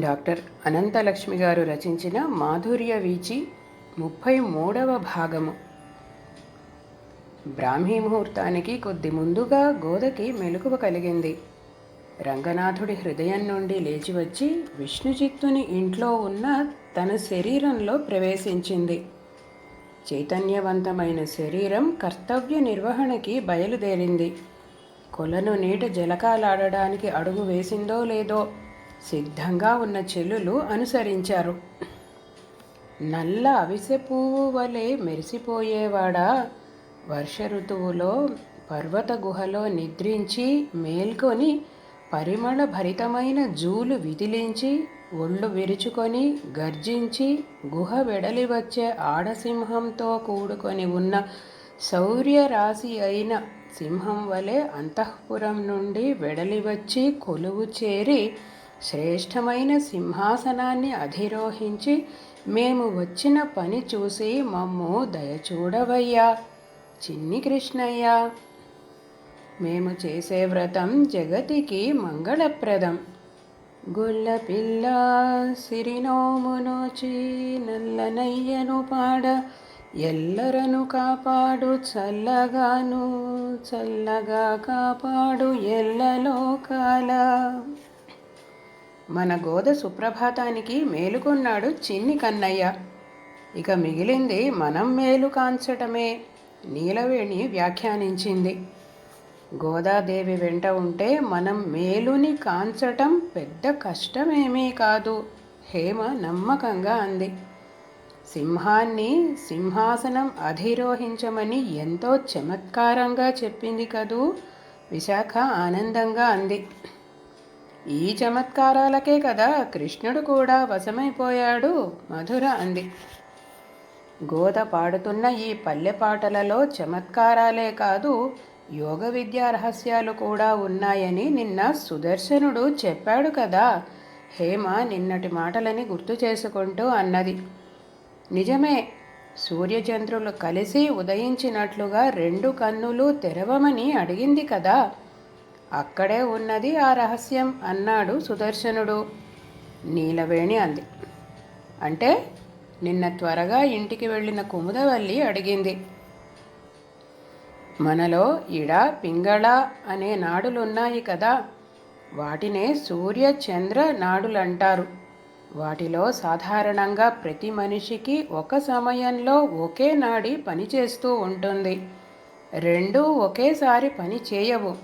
Doctor Ananthalakshmi గారు రచించిన మాధుర్య వీచి ముప్పై మూడవ భాగము. బ్రాహ్మీ ముహూర్తానికి కొద్ది ముందుగా గోదకి మెలకువ కలిగింది. రంగనాథుడి హృదయం నుండి లేచివచ్చి విష్ణుజిత్తుని విష్ణుచిత్తుని ఇంట్లో ఉన్న తన శరీరంలో ప్రవేశించింది. చైతన్యవంతమైన శరీరం కర్తవ్య నిర్వహణకి బయలుదేరింది. కొలను నీట జలకాలాడడానికి అడుగు వేసిందో లేదో సిద్ధంగా ఉన్న చెల్లులు అనుసరించారు. నల్ల అవిసె పువ్వు వలె మెరిసిపోయేవాడా? వర్ష ఋతువులో పర్వత గుహలో నిద్రించి మేల్కొని పరిమళ భరితమైన జూలు విదిలించి ఒళ్ళు విరుచుకొని గర్జించి గుహ వెడలి వచ్చే ఆడసింహంతో కూడుకొని ఉన్న శౌర్యరాశి అయిన సింహం వలె అంతఃపురం నుండి వెడలి వచ్చి కొలువు చేరి శ్రేష్టమైన సింహాసనాన్ని అధిరోహించి మేము వచ్చిన పని చూసి మమ్ము దయచూడవయ్యా. చిన్ని కృష్ణయ్య మేము చేసే వ్రతం జగతికి మంగళప్రదం. గుల్ల పిల్ల సిరినోమునోచి నల్లనయ్యను పాడ ఎల్లరను కాపాడు చల్లగాను చల్లగా కాపాడు ఎల్లలోకాల. మన గోద సుప్రభాతానికి మేలుకొన్నాడు చిన్ని కన్నయ్య. ఇక మిగిలింది మనం మేలు కాంచటమే నీలవేణి వ్యాఖ్యానించింది. గోదాదేవి వెంట ఉంటే మనం మేలుని కాంచటం పెద్ద కష్టమేమీ కాదు. హేమ నమ్మకంగా అంది. సింహాన్ని సింహాసనం అధిరోహించమని ఎంతో చమత్కారంగా చెప్పింది కదూ? విశాఖ ఆనందంగా అంది. ఈ చమత్కారాలకే కదా కృష్ణుడు కూడా వశమైపోయాడు మధుర అంది. గోద పాడుతున్న ఈ పల్లె పాటలలో చమత్కారాలే కాదు యోగ విద్యా రహస్యాలు కూడా ఉన్నాయని నిన్న సుదర్శనుడు చెప్పాడు కదా. హేమ నిన్నటి మాటలని గుర్తు చేసుకుంటూ అన్నది. నిజమే సూర్యచంద్రులు కలిసి ఉదయించినట్లుగా రెండు కన్నులు తెరవమని అడిగింది కదా. అక్కడే ఉన్నది ఆ రహస్యం అన్నాడు సుదర్శనుడు. నీలవేణి అంది. అంటే నిన్న త్వరగా ఇంటికి వెళ్ళిన కుముదవల్లి అడిగింది. మనలో ఇడ పింగళ అనే నాడులున్నాయి కదా. వాటినే సూర్య చంద్ర నాడులంటారు. వాటిలో సాధారణంగా ప్రతి మనిషికి ఒక సమయంలో ఒకే నాడి పనిచేస్తూ ఉంటుంది. రెండూ ఒకేసారి పని చేయవు.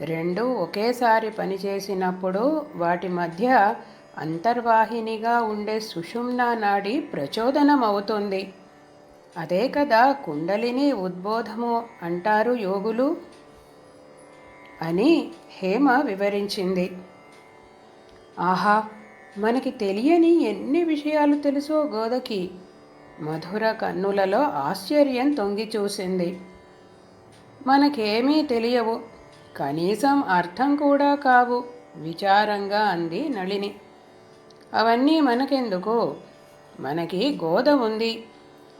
రెండు ఒకేసారి పనిచేసినప్పుడు వాటి మధ్య అంతర్వాహినిగా ఉండే సుషుమ్నా నాడి ప్రచోదనం అవుతుంది అదే కదా కుండలిని ఉద్బోధము అంటారు యోగులు అని హేమ వివరించింది. ఆహా మనకి తెలియని ఎన్ని విషయాలు తెలుసో గోదకి మధుర కన్నులలో ఆశ్చర్యం తొంగి చూసింది. మనకేమీ తెలియవు కనీసం అర్థం కూడా కావు విచారంగా అంది నళిని. అవన్నీ మనకెందుకు? మనకి గోద ఉంది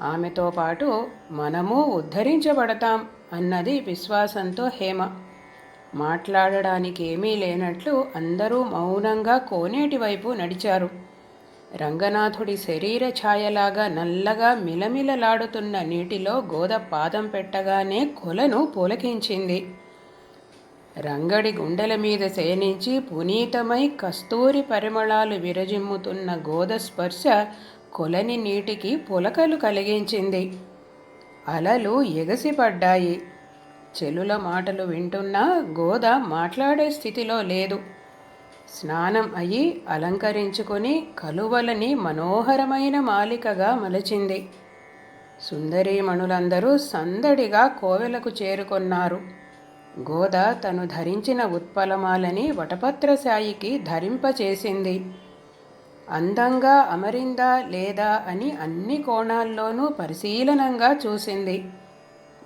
ఆమెతో పాటు మనము ఉద్ధరించబడతాం అన్నది విశ్వాసంతో హేమ. మాట్లాడడానికి ఏమీ లేనట్లు అందరూ మౌనంగా కోనేటి వైపు నడిచారు. రంగనాథుడి శరీర ఛాయలాగా నల్లగా మిలమిలలాడుతున్న నీటిలో గోద పాదం పెట్టగానే కొలను పులకించింది. రంగడి గుండెల మీద శయనించి పునీతమై కస్తూరి పరిమళాలు విరజిమ్ముతున్న గోద స్పర్శ కొలని నీటికి పులకలు కలిగించింది. అలలు ఎగసిపడ్డాయి. చెలుల మాటలు వింటున్నా గోద మాట్లాడే స్థితిలో లేదు. స్నానం అయి అలంకరించుకొని కలువలని మనోహరమైన మాలికగా మలచింది. సుందరీమణులందరూ సందడిగా కోవెలకు చేరుకొన్నారు. గోద తను ధరించిన ఉత్పలమాలని వటపత్రశాయికి ధరింపచేసింది. అందంగా అమరిందా లేదా అని అన్ని కోణాల్లోనూ పరిశీలనంగా చూసింది.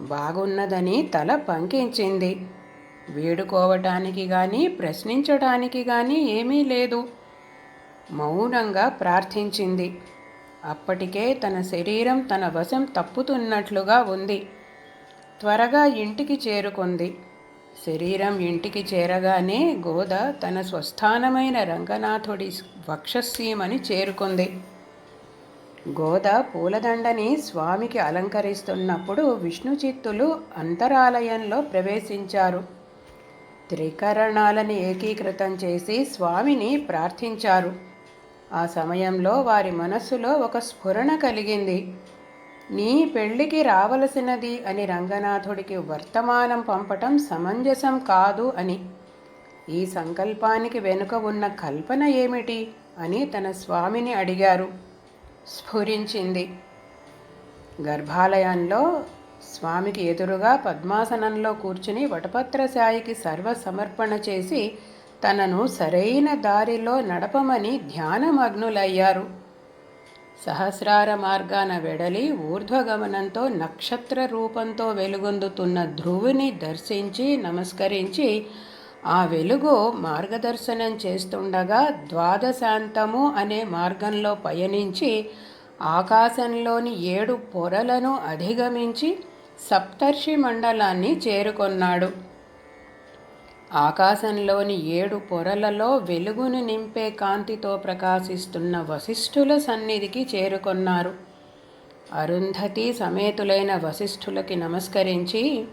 బాగున్నదని తల పంకించింది. వేడుకోవటానికి కానీ ప్రశ్నించడానికి కానీ ఏమీ లేదు. మౌనంగా ప్రార్థించింది. అప్పటికే తన శరీరం తన వశం తప్పుతున్నట్లుగా ఉంది. త్వరగా ఇంటికి చేరుకుంది. శరీరం ఇంటికి చేరగానే గోద తన స్వస్థానమైన రంగనాథుడి వక్షసీమని చేరుకుంది. గోద పూలదండని స్వామికి అలంకరిస్తున్నప్పుడు విష్ణు చిత్తులు అంతరాలయంలో ప్రవేశించారు. త్రికరణాలను ఏకీకృతం చేసి స్వామిని ప్రార్థించారు. ఆ సమయంలో వారి మనస్సులో ఒక స్ఫురణ కలిగింది. నీ పెళ్ళికి రావలసినది అని రంగనాథుడికి వర్తమానం పంపటం సమంజసం కాదు అని. ఈ సంకల్పానికి వెనుక ఉన్న కల్పన ఏమిటి అని తన స్వామిని అడిగారు. స్ఫురించింది. గర్భాలయంలో స్వామికి ఎదురుగా పద్మాసనంలో కూర్చుని వటపత్రశాయికి సర్వ సమర్పణ చేసి తనను సరైన దారిలో నడపమని ధ్యానమగ్నులయ్యారు. సహస్రార మార్గాన వెడలి ఊర్ధ్వగమనంతో నక్షత్ర రూపంతో వెలుగొందుతున్న ధ్రువుని దర్శించి నమస్కరించి ఆ వెలుగు మార్గదర్శనం చేస్తుండగా ద్వాదశాంతము అనే మార్గంలో పయనించి ఆకాశంలోని ఏడు పొరలను అధిగమించి సప్తర్షి మండలాన్ని చేరుకొన్నాడు. ఆకాశంలోని ఏడు పొరలలో వెలుగును నింపే కాంతితో ప్రకాశిస్తున్న వశిష్ఠుల సన్నిధికి చేరుకొన్నారు. అరుంధతి సమేతులైన వశిష్ఠులకి నమస్కరించి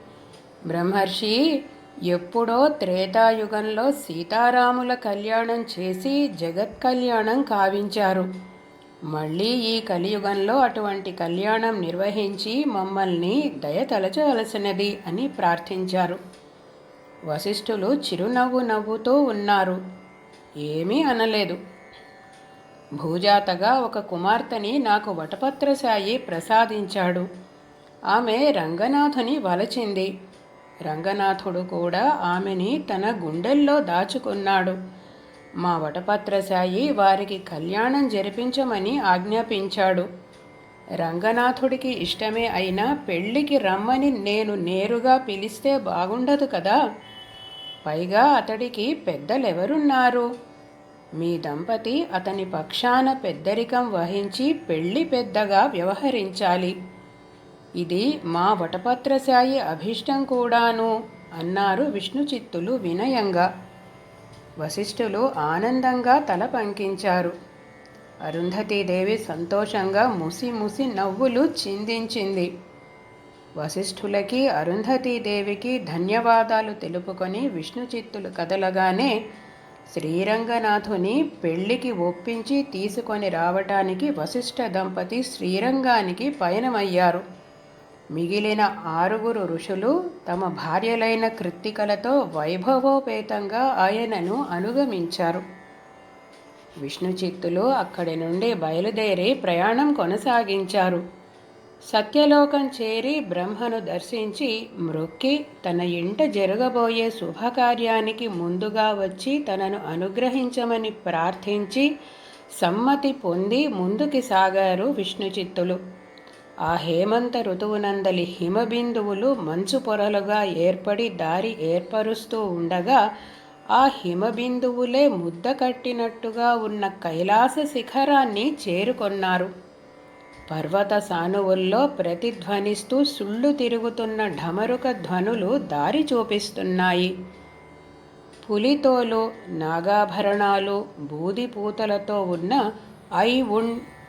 బ్రహ్మర్షి ఎప్పుడో త్రేతాయుగంలో సీతారాముల కళ్యాణం చేసి జగత్ కళ్యాణం కావించారు. మళ్ళీ ఈ కలియుగంలో అటువంటి కళ్యాణం నిర్వహించి మమ్మల్ని దయతలచవలసినది అని ప్రార్థించారు. వశిష్ఠులు చిరునవ్వు నవ్వుతూ ఉన్నారు. ఏమీ అనలేదు. భూజాతగా ఒక కుమార్తెని నాకు వటపత్రశాయి ప్రసాదించాడు. ఆమె రంగనాథుని వలచింది. రంగనాథుడు కూడా ఆమెని తన గుండెల్లో దాచుకున్నాడు. మా వటపత్రశాయి వారికి కళ్యాణం జరిపించమని ఆజ్ఞాపించాడు. రంగనాథుడికి ఇష్టమే అయినా పెళ్ళికి రమ్మని నేను నేరుగా పిలిస్తే బాగుండదు కదా. పైగా అతడికి పెద్దలెవరున్నారు? మీ దంపతి అతని పక్షాన పెద్దరికం వహించి పెళ్ళి పెద్దగా వ్యవహరించాలి. ఇది మా వటపత్రశాయి అభిష్టం కూడాను అన్నారు విష్ణుచిత్తులు వినయంగా. వశిష్ఠులు ఆనందంగా తల పంకించారు. అరుంధతీదేవి సంతోషంగా ముసి ముసి నవ్వులు చిందించింది. వశిష్ఠులకి అరుంధతీదేవికి ధన్యవాదాలు తెలుపుకొని విష్ణు చిత్తులు కదలగానే శ్రీరంగనాథుని పెళ్ళికి ఒప్పించి తీసుకొని రావటానికి వశిష్ఠ దంపతి శ్రీరంగానికి పయనమయ్యారు. మిగిలిన ఆరుగురు ఋషులు తమ భార్యలైన కృత్తికలతో వైభవోపేతంగా ఆయనను అనుగమించారు. విష్ణుచిత్తులు అక్కడి నుండి బయలుదేరి ప్రయాణం కొనసాగించారు. సత్యలోకం చేరి బ్రహ్మను దర్శించి మృక్కి తన ఇంట జరగబోయే శుభకార్యానికి ముందుగా వచ్చి తనను అనుగ్రహించమని ప్రార్థించి సమ్మతి పొంది ముందుకి సాగారు విష్ణుచిత్తులు ఆ హేమంత ఋతువునందలి హిమబిందువులు మంచు పొరలుగా ఏర్పడి దారి ఏర్పరుస్తూ ఉండగా ఆ హిమబిందువులే ముద్ద కట్టినట్టుగా ఉన్న కైలాస శిఖరాన్ని చేరుకొన్నారు. పర్వత సానువుల్లో ప్రతిధ్వనిస్తూ సుళ్ళు తిరుగుతున్న ఢమరుక ధ్వనులు దారి చూపిస్తున్నాయి. పులితోలు నాగాభరణాలు బూదిపూతలతో ఉన్న ఐ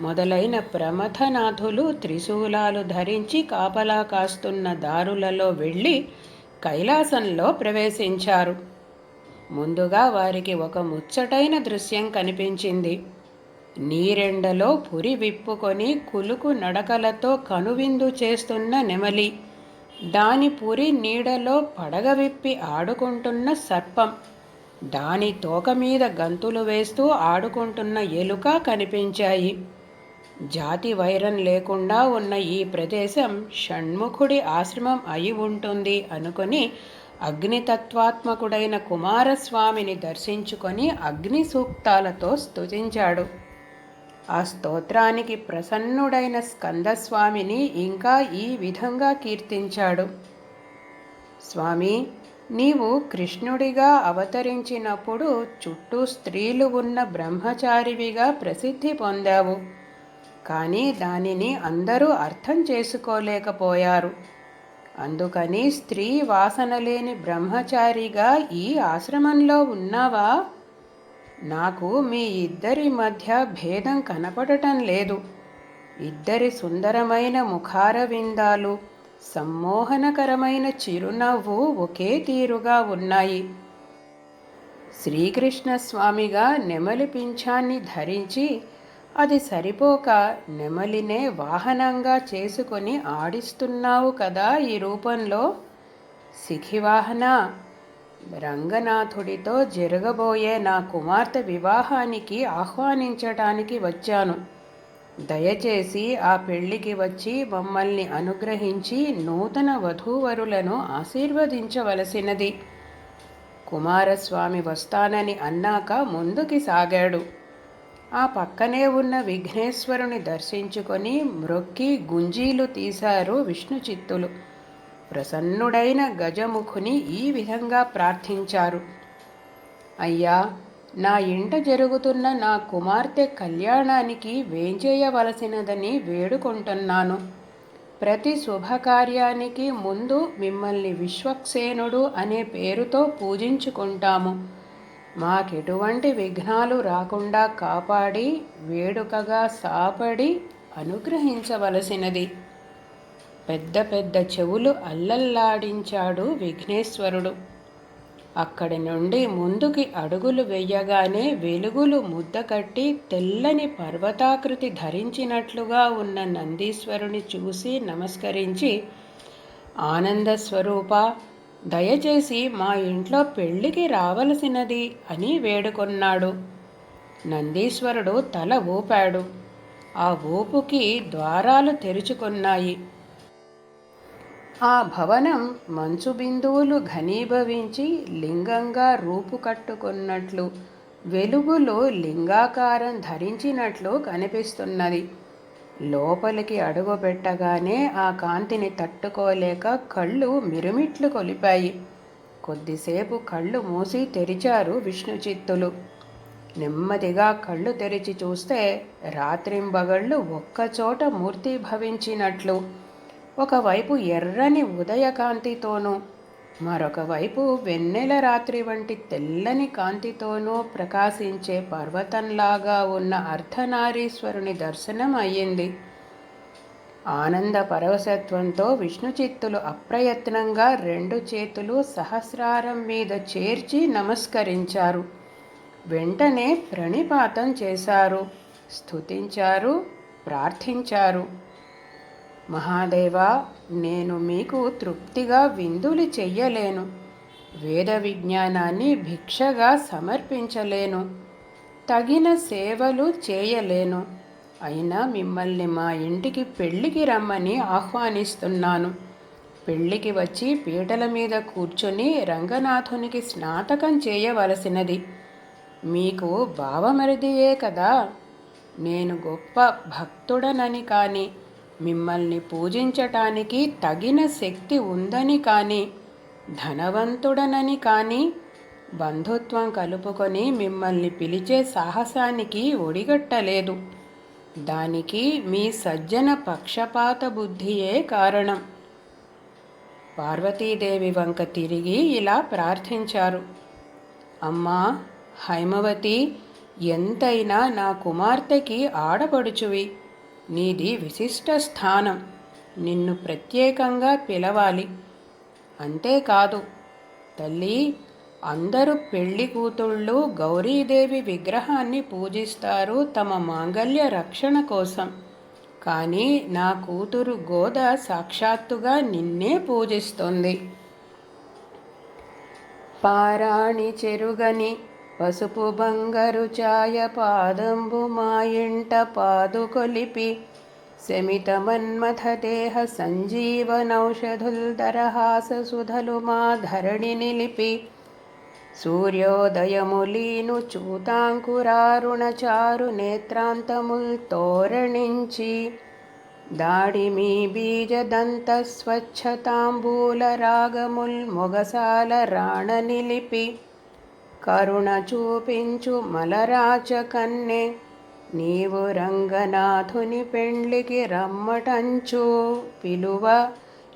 మొదలైన ప్రమథనాథులు త్రిశూలాలు ధరించి కాపలా కాస్తున్న దారులలో వెళ్ళి కైలాసంలో ప్రవేశించారు. ముందుగా వారికి ఒక ముచ్చటైన దృశ్యం కనిపించింది. నీరెండలో పురి విప్పుకొని కులుకు నడకలతో కనువిందు చేస్తున్న నెమలి. దాని పురి నీడలో పడగ విప్పి ఆడుకుంటున్న సర్పం. దాని తోక మీద గంతులు వేస్తూ ఆడుకుంటున్న ఎలుక కనిపించాయి. జాతి వైరం లేకుండా ఉన్న ఈ ప్రదేశం షణ్ముఖుడి ఆశ్రమం అయి ఉంటుంది అనుకుని అగ్నితత్వాత్మకుడైన కుమారస్వామిని దర్శించుకొని అగ్ని సూక్తాలతో స్తుతించాడు. ఆ స్తోత్రానికి ప్రసన్నుడైన స్కందస్వామిని ఇంకా ఈ విధంగా కీర్తించాడు. స్వామి నీవు కృష్ణుడిగా అవతరించినప్పుడు చుట్టూ స్త్రీలు ఉన్న బ్రహ్మచారివిగా ప్రసిద్ధి పొందావు. కానీ దానిని అందరూ అర్థం చేసుకోలేకపోయారు. అందుకని స్త్రీ వాసన లేని బ్రహ్మచారిగా ఈ ఆశ్రమంలో ఉన్నావా? నాకు మీ ఇద్దరి మధ్య భేదం కనపడటం లేదు. ఇద్దరి సుందరమైన ముఖార విందాలు సమ్మోహనకరమైన చిరునవ్వు ఒకే తీరుగా ఉన్నాయి. శ్రీకృష్ణ స్వామిగా నెమలి పింఛాన్ని ధరించి అది సరిపోక నెమలినే వాహనంగా చేసుకొని ఆడిస్తున్నావు కదా ఈ రూపంలో? సిఖివాహన రంగనాథుడితో జరగబోయే నా కుమార్తె వివాహానికి ఆహ్వానించటానికి వచ్చాను. దయచేసి ఆ పెళ్ళికి వచ్చి మమ్మల్ని అనుగ్రహించి నూతన వధూవరులను ఆశీర్వదించవలసినది. కుమారస్వామి వస్తానని అన్నాక ముందుకి సాగాడు. ఆ పక్కనే ఉన్న విఘ్నేశ్వరుని దర్శించుకొని మ్రొక్కి గుంజీలు తీశారు విష్ణు చిత్తులు. ప్రసన్నుడైన గజముఖుని ఈ విధంగా ప్రార్థించారు. అయ్యా నా ఇంట జరుగుతున్న నా కుమార్తె కళ్యాణానికి వేంచేయవలసినదని వేడుకుంటున్నాను. ప్రతి శుభకార్యానికి ముందు మిమ్మల్ని విశ్వక్సేనుడు అనే పేరుతో పూజించుకుంటాము. మాకెటువంటి విఘ్నాలు రాకుండా కాపాడి వేడుకగా సాపడి అనుగ్రహించవలసినది. పెద్ద పెద్ద చెవులు అల్లల్లాడించాడు విఘ్నేశ్వరుడు. అక్కడి నుండి ముందుకి అడుగులు వెయ్యగానే వెలుగులు ముద్దకట్టి తెల్లని పర్వతాకృతి ధరించినట్లుగా ఉన్న నందీశ్వరుని చూసి నమస్కరించి ఆనంద స్వరూప దయచేసి మా ఇంట్లో పెళ్ళికి రావలసినది అని వేడుకొన్నాడు. నందీశ్వరుడు తల ఊపాడు. ఆ ఊపుకి ద్వారాలు తెరుచుకున్నాయి. ఆ భవనం మంచు బిందువులు ఘనీభవించి లింగంగా రూపు కట్టుకున్నట్లు వెలుగులు లింగాకారం ధరించినట్లు కనిపిస్తున్నది. లోపలికి అడుగుపెట్టగానే ఆ కాంతిని తట్టుకోలేక కళ్ళు మిరుమిట్లు కొలిపాయి. కొద్దిసేపు కళ్ళు మూసి తెరిచారు విష్ణు చిత్తులు నెమ్మదిగా కళ్ళు తెరిచి చూస్తే రాత్రింబగళ్ళు ఒక్కచోట మూర్తి భవించినట్లు. ఒకవైపు ఎర్రని ఉదయకాంతితోనూ మరొక వైపు వెన్నెల రాత్రి వంటి తెల్లని కాంతితోనూ ప్రకాశించే పర్వతంలాగా ఉన్న అర్ధనారీశ్వరుని దర్శనం అయ్యింది. ఆనంద పరవశత్వంతో విష్ణు చిత్తులు అప్రయత్నంగా రెండు చేతులు సహస్రారం మీద చేర్చి నమస్కరించారు. వెంటనే ప్రణిపాతం చేశారు. స్తుతించారు ప్రార్థించారు. మహాదేవా నేను మీకు తృప్తిగా విందులు చెయ్యలేను. వేద విజ్ఞానాన్ని భిక్షగా సమర్పించలేను. తగిన సేవలు చేయలేను. అయినా మిమ్మల్ని మా ఇంటికి పెళ్ళికి రమ్మని ఆహ్వానిస్తున్నాను. పెళ్ళికి వచ్చి పీటల మీద కూర్చొని రంగనాథునికి స్నాతకం చేయవలసినది. మీకు భావమరిదియే కదా. నేను గొప్ప భక్తుడనని కానీ మిమ్మల్ని పూజించటానికి తగిన శక్తి ఉందని కానీ ధనవంతుడనని కానీ బంధుత్వం కలుపుకొని మిమ్మల్ని పిలిచే సాహసానికి ఒడిగట్టలేదు. దానికి మీ సజ్జన పక్షపాత బుద్ధియే కారణం. పార్వతీదేవి వంక తిరిగి ఇలా ప్రార్థించారు. అమ్మా హైమవతి ఎంతైనా నా కుమార్తెకి ఆడపడుచువి. నీది విశిష్ట స్థానం. నిన్ను ప్రత్యేకంగా పిలవాలి. అంతేకాదు తల్లి అందరూ పెళ్ళి కూతుళ్ళు గౌరీదేవి విగ్రహాన్ని పూజిస్తారు తమ మాంగల్య రక్షణ కోసం. కానీ నా కూతురు గోద సాక్షాత్తుగా నిన్నే పూజిస్తుంది. పారాణి చెరుగని పసుపు బంగారు ఛాయ పాదంబు మా ఇంట పాదుకొలిపి శమిత మన్మథ దేహ సంజీవనౌషధుల్ దరహాస సుధలు మా ధరణి నిలిపి సూర్యోదయములీను చూతాంకురారుణ చారు నేత్రాంతముల్ తోరణించి దాడిమి బీజదంత స్వచ్ఛతాంబూల రాగముల్ మొగసాల రాణ నిలిపి కరుణ చూపించు మలరాచ కన్నె. నీవు రంగనాథుని పెండ్లికి రమ్మటంచు. పిలువ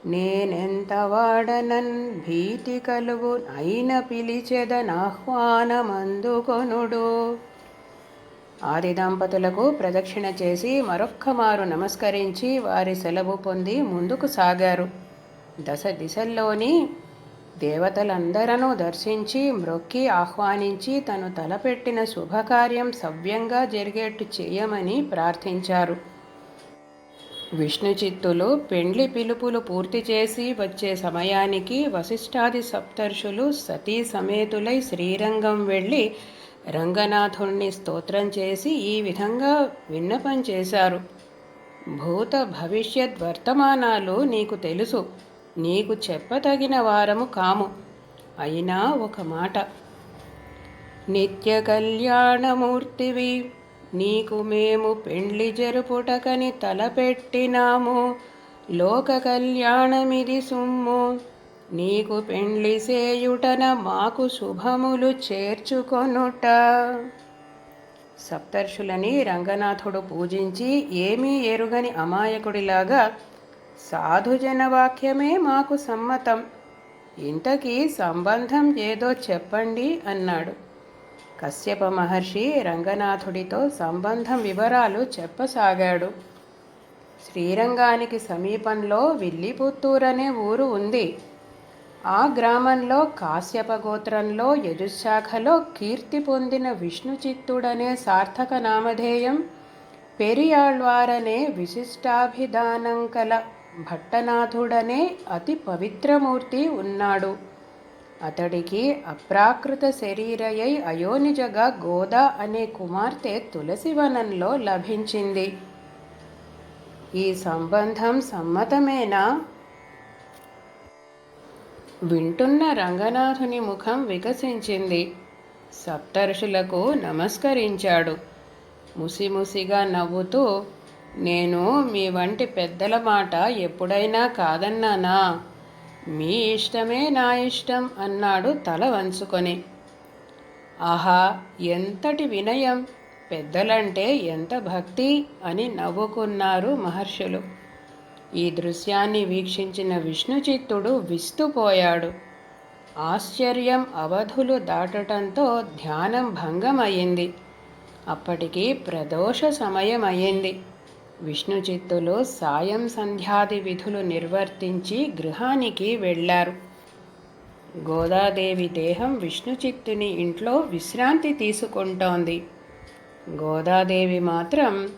నేనెంత వాడనన్ భీతి కలుగు అయిన పిలిచెదనాహ్వానమందుకొనుడు ఆది దంపతులకు ప్రదక్షిణ చేసి మరొక్కమారు నమస్కరించి వారి సెలవు పొంది ముందుకు సాగారు. దశ దిశల్లోని దేవతలందరను దర్శించి మ్రొక్కి ఆహ్వానించి తను తలపెట్టిన శుభకార్యం సవ్యంగా జరిగేట్టు చేయమని ప్రార్థించారు. విష్ణుచిత్తులు పెండ్లి పిలుపులు పూర్తి చేసి వచ్చే సమయానికి వశిష్ఠాది సప్తర్షులు సతీ సమేతులై శ్రీరంగం వెళ్ళి రంగనాథుణ్ణి స్తోత్రం చేసి ఈ విధంగా విన్నపం చేశారు. భూత భవిష్యత్ వర్తమానాలు నీకు తెలుసు. నీకు చెప్పతగిన వారము కాము. అయినా ఒక మాట. నిత్య కళ్యాణమూర్తివి నీకు మేము పెండ్లి జరుపుటకని తలపెట్టినాము. లోక కళ్యాణమిది సుమ్ము నీకు పెండ్లి సేయుటన మాకు శుభములు చేర్చుకొనుట. సప్తర్షులని రంగనాథుడు పూజించి ఏమీ ఎరుగని అమాయకుడిలాగా సాధుజన వాక్యమే మాకు సమ్మతం. ఇంతకీ సంబంధం ఏదో చెప్పండి అన్నాడు. కశ్యప మహర్షి రంగనాథుడితో సంబంధం వివరాలు చెప్పసాగాడు. శ్రీరంగానికి సమీపంలో విల్లిపుత్తూరనే అనే ఊరు ఉంది. ఆ గ్రామంలో కాశ్యప గోత్రంలో యజుశాఖలో కీర్తి పొందిన విష్ణు చిత్తుడనే సార్థక నామధేయం పెరియాళ్వారనే విశిష్టాభిధానం కల భట్టనాథుడనే అతి పవిత్రమూర్తి ఉన్నాడు. అతడికి అప్రాకృత శరీరయై అయోనిజగా గోదా అనే కుమార్తె తులసివనంలో లభించింది. ఈ సంబంధం సమ్మతమేనా? వింటున్న రంగనాథుని ముఖం వికసించింది. సప్తర్షులకు నమస్కరించాడు. ముసిముసిగా నవ్వుతూ నేను మీ వంటి పెద్దల మాట ఎప్పుడైనా కాదన్నానా? మీ ఇష్టమే నా ఇష్టం అన్నాడు తల వంచుకొని. ఆహా ఎంతటి వినయం! పెద్దలంటే ఎంత భక్తి అని నవ్వుకున్నారు మహర్షులు. ఈ దృశ్యాన్ని వీక్షించిన విష్ణుచిత్తుడు విస్తుపోయాడు. ఆశ్చర్యం అవధులు దాటటంతో ధ్యానం భంగమయ్యింది. అప్పటికి ప్రదోష సమయమయ్యింది. విష్ణు చిత్తులు సాయం సంధ్యాది విధులు నిర్వర్తించి గృహానికి వెళ్ళారు. గోదాదేవి దేహం విష్ణు చిత్తుని ఇంట్లో విశ్రాంతి తీసుకుంటోంది. గోదాదేవి మాత్రం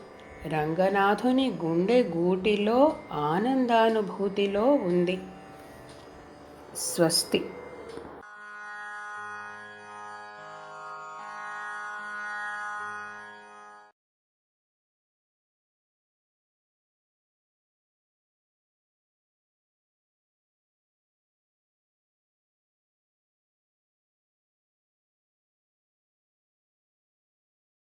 రంగనాథుని గుండె గూటిలో ఆనందానుభూతిలో ఉంది. స్వస్తి